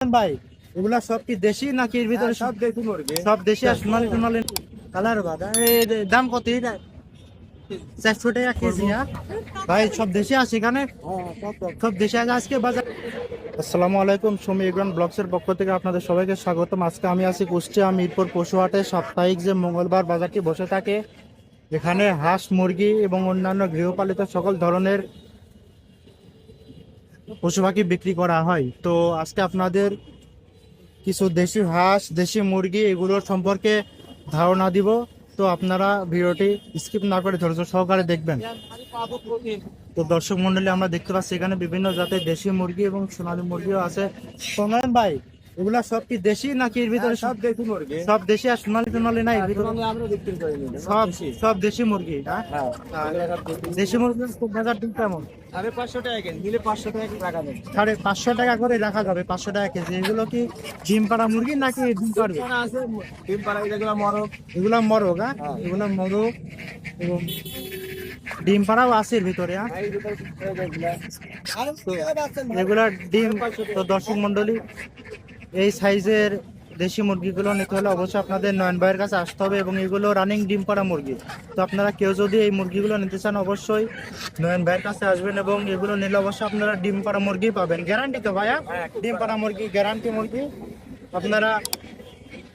ভাই এগুলা সব কি দেশি নাকি এর ভিতরে সব দেখি মুরগি। সব দেশি আর সোনালি সোনালি কালার বাদা। দাম কত এটা? চারশো টাকা কেজি হ্যাঁ? ভাই সব দেশি আছে এখানে? সব দেশি। আছে আজকে বাজার আসসালামু আলাইকুম সুমি ইগ্রান ব্লগসের পক্ষ থেকে আপনাদের সবাইকে স্বাগতম। আজকে আমি আছি কুষ্টিয়া মিরপুর পশুহাটে। সাপ্তাহিক যে মঙ্গলবার বাজারটি বসে থাকে এখানে হাঁস মুরগি এবং অন্যান্য গৃহপালিত সকল ধরনের পশু পাখি বিক্রি করা হয়। তো আজকে আপনাদের কিছু দেশি হাঁস, দেশি মুরগি এগুলোর সম্পর্কে ধারণা দিব। তো আপনারা ভিডিওটি স্কিপ না করে ধৈর্য সহকারে দেখবেন। তো দর্শক মন্ডলী, আমরা দেখতে পাচ্ছি এখানে বিভিন্ন জাতের দেশি মুরগি এবং সোনালী মুরগিও আছে। সোনালী ভাই এগুলা সব কি দেশি নাকি এর ভিতরে সব দেখি মুরগি। সব দেশি আর সোনালী এর ভিতরে? করি সব সব দেশি মুরগি হ্যাঁ? হ্যাঁ দেশি মুরগির খুব বাজার দিন কেমন? আরে পাঁচশো টাকা কেন দিলে পাঁচশো টাকা টাকা দেবে সাড়ে পাঁচশো টাকা করে রাখা যাবে পাঁচশো টাকা কেজি। এগুলো কি ডিম পাড়া মুরগি নাকি ডিম আছে ডিম পাড়া এগুলো মরক। এগুলা মরগ হ্যাঁ? হ্যাঁ। এগুলা মরগ এবং ডিম পাড়াও আছে এর ভিতরে হ্যাঁ? এগুলা। ডিম তো দর্শক মন্ডলী এই সাইজের দেশি মুরগিগুলো নিতে হলে অবশ্যই আপনাদের নয়ন ভাইয়ের কাছে আসতে হবে এবং এগুলো রানিং ডিম পাড়া মুরগি। তো আপনারা কেউ যদি এই মুরগিগুলো নিতে চান অবশ্যই নয়ন ভাইয়ের কাছে আসবেন এবং এগুলো নিলে অবশ্যই আপনারা ডিম পাড়া মুরগি পাবেন। গ্যারান্টি তো ভাইয়া? ডিম পাড়া মুরগি গ্যারান্টি মুরগি। আপনারা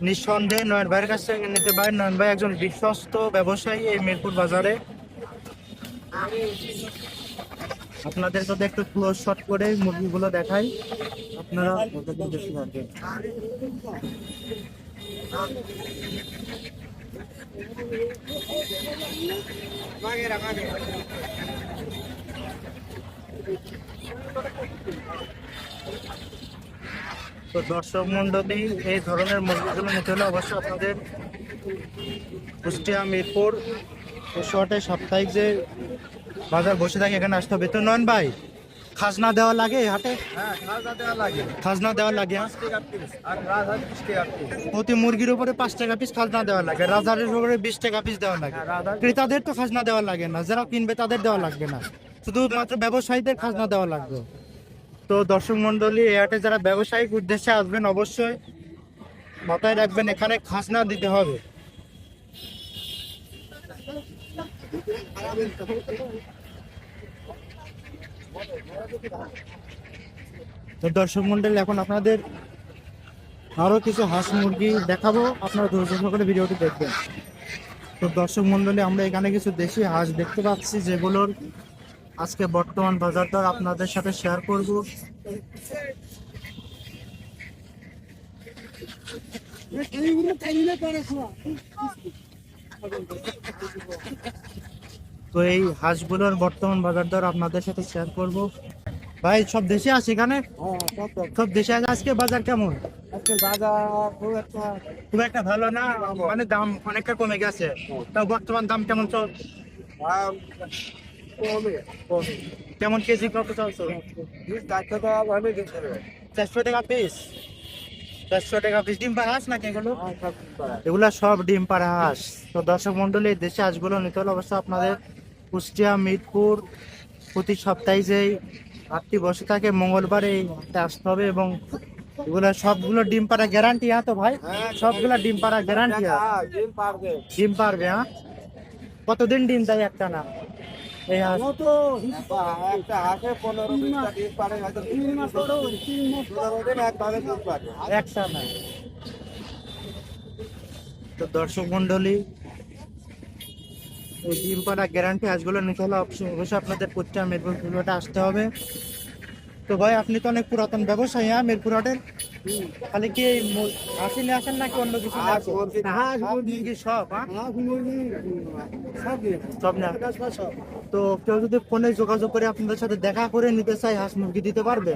নিঃসন্দেহে নয়ন ভাইয়ের কাছে নিতে পারেন। নয়ন ভাই একজন বিশ্বস্ত ব্যবসায়ী এই মিরপুর বাজারে। আপনাদের যদি একটু ক্লোজ শট করে মুরগিগুলো দেখাই। আপনারা বেশি তো দর্শক মন্ডলী এই ধরনের মুরগিগুলো নিতে হলে অবশ্যই আপনাদের কুষ্টিয়া মিরপুর শর্টে সাপ্তাহিক যে বাজার বসে থাকে এখানে আসতে হবে। তো নন ভাই খাজনা দেওয়া লাগে হাটে? হ্যাঁ খাজনা দেওয়া লাগে। হ্যাঁ? প্রতি মুরগির উপরে পাঁচ টাকা পিস খাজনা দেওয়া লাগে রাজারের উপরে বিশ টাকা পিস দেওয়া লাগে। হ্যাঁ, ক্রেতাদের তো খাজনা দেওয়া লাগে না যারা কিনবে তাদের দেওয়া লাগবে না। শুধুমাত্র ব্যবসায়ীদের খাজনা দেওয়া লাগবে। তো দর্শক মন্ডলী এই হাটে যারা ব্যবসায়িক উদ্দেশ্যে আসবেন অবশ্যই মাথায় রাখবেন এখানে খাজনা দিতে হবে। তো দর্শক মন্ডলী এখন আপনাদের আরও কিছু হাঁস মুরগি দেখাবো। আপনারা ধৈর্য সহকারে ভিডিওটি দেখবেন। তো দর্শক মন্ডলী আমরা এখানে কিছু দেশি হাঁস দেখতে পাচ্ছি, যেগুলোর আজকে বর্তমান বাজার দর আপনাদের সাথে শেয়ার করব। তো এই হাঁসগুলোর বর্তমান বাজার দর আপনাদের সাথে শেয়ার করব। ভাই সব দেশে আছে এখানে? সব দেশে। আছে আজকে বাজার কেমন? খুব একটা ভালো না মানে দাম অনেকটা কমে গেছে। তাও বর্তমান দাম কেমন চল কেমন কেজি কত চলছে? চারশো টাকা পিস চারশো টাকা পিস ডিম পাড়া হাঁস নাকি এগুলো? সব এগুলা সব ডিম পাড়া হাঁস। তো দর্শক মন্ডলী দেশে হাঁসগুলো নিতে হলে অবশ্যই আপনাদের কুষ্টিয়া মিরপুর প্রতি সপ্তাহে যেই হাটটি বসে থাকে মঙ্গলবারে এই হাটে আসতে হবে এবং এগুলো সবগুলো ডিম পাড়া গ্যারান্টি হ্যাঁ তো ভাই? হ্যাঁ, সবগুলো ডিম পাড়া গ্যারান্টি হ্যাঁ, ডিম পারবে ডিম পারবে হ্যাঁ? কতদিন ডিম দেয় একটা না? এই হাঁস একটা হাঁসে পনেরো বিশটা ডিম পারে হয়তো পনেরো দিন একভাবে ডিম পারে একটা তো দর্শক মন্ডলী এই ডিম পাড়া গ্যারান্টি হাঁসগুলো নিতে হলে অবশ্যই অবশ্যই আপনাদের প্রত্যেক মিরপুর হাটে আসতে হবে। তো ভাই আপনি তো অনেক পুরাতন ব্যবসায়ী হ্যাঁ মিরপুর হাটের। খালি কি হাঁসি নিয়ে আসেন নাকি অন্য কিছু সব হ্যাঁ? সব না তো কেউ যদি ফোনে যোগাযোগ করে আপনাদের সাথে দেখা করে নিতে চাই হাঁস মুরগি দিতে পারবে?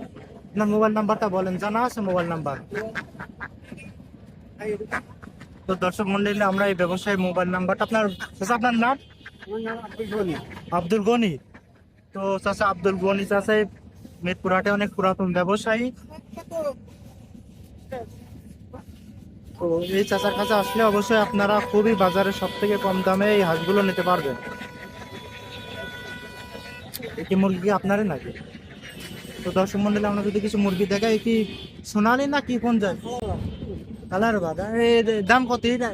আপনার মোবাইল নাম্বারটা বলেন জানা আছে মোবাইল নাম্বার? তো দর্শক মন্ডলী আমরা এই ব্যবসায়ী মোবাইল নাম্বারটা আপনার চাচা আপনার নাম? আব্দুল গনি। তো চাচা আব্দুল গনি চাচা হাটে অনেক পুরাতন ব্যবসায়ী। তো এই চাচার কাছে আসলে অবশ্যই আপনারা খুবই বাজারে সব থেকে কম দামে এই হাঁসগুলো নিতে পারবেন। কি মুরগি আপনারই নাকি? তো দর্শক মন্ডলী, আমরা যদি কিছু মুরগি দেখাই কি সোনালি না কি কোন যায় কালার বাদা দাম কত এটা?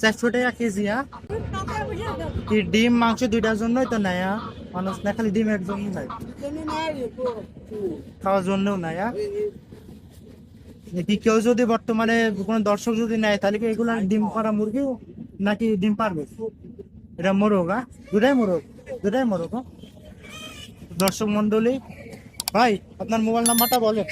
চারশো টাকা কেজি হ্যাঁ? কি ডিম, মাংস দুইটার জন্যই তো নেয়? মানুষ না, খালি ডিমের জন্য নাই খাওয়ার জন্যও নাই হ্যাঁ? কি কেউ যদি বর্তমানে কোনো দর্শক যদি নেয়, তাহলে কি এগুলো ডিম পাড়া মুরগি নাকি ডিম পারবে এটা মোরগ হ্যাঁ দুটাই মোরগ দুটাই মোরগ? দর্শক মন্ডলী ভাই, আপনার মোবাইল নাম্বারটা বলেন।